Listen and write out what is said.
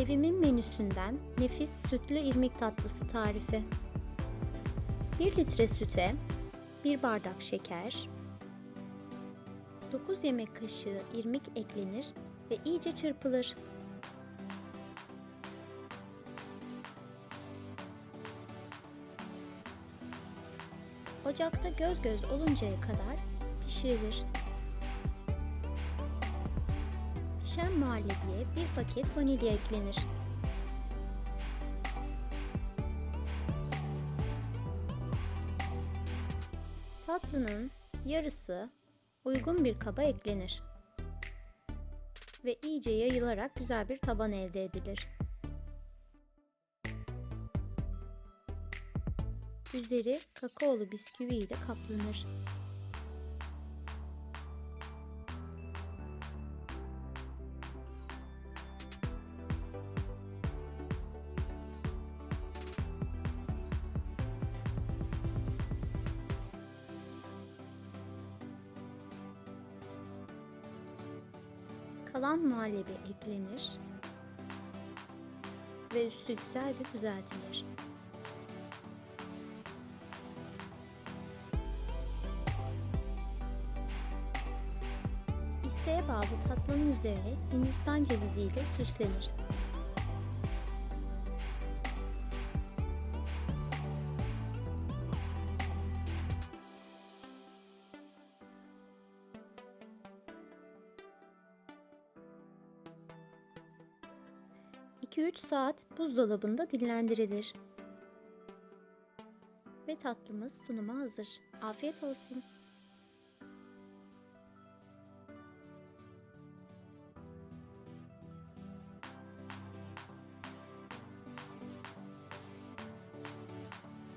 Evimin menüsünden nefis sütlü irmik tatlısı tarifi. 1 litre süte 1 bardak şeker, 9 yemek kaşığı irmik eklenir ve iyice çırpılır. Ocakta göz göz oluncaya kadar pişirilir. Pişen muhallebiye bir paket vanilya eklenir. Tatlının yarısı uygun bir kaba eklenir ve iyice yayılarak güzel bir taban elde edilir. Üzeri kakaolu bisküvi ile kaplanır. Kalan muhallebi eklenir ve üstü güzelce düzeltilir. İsteğe bağlı tatlının üzerine Hindistan cevizi ile süslenir. ...2-3 saat buzdolabında dinlendirilir. Ve tatlımız sunuma hazır. Afiyet olsun.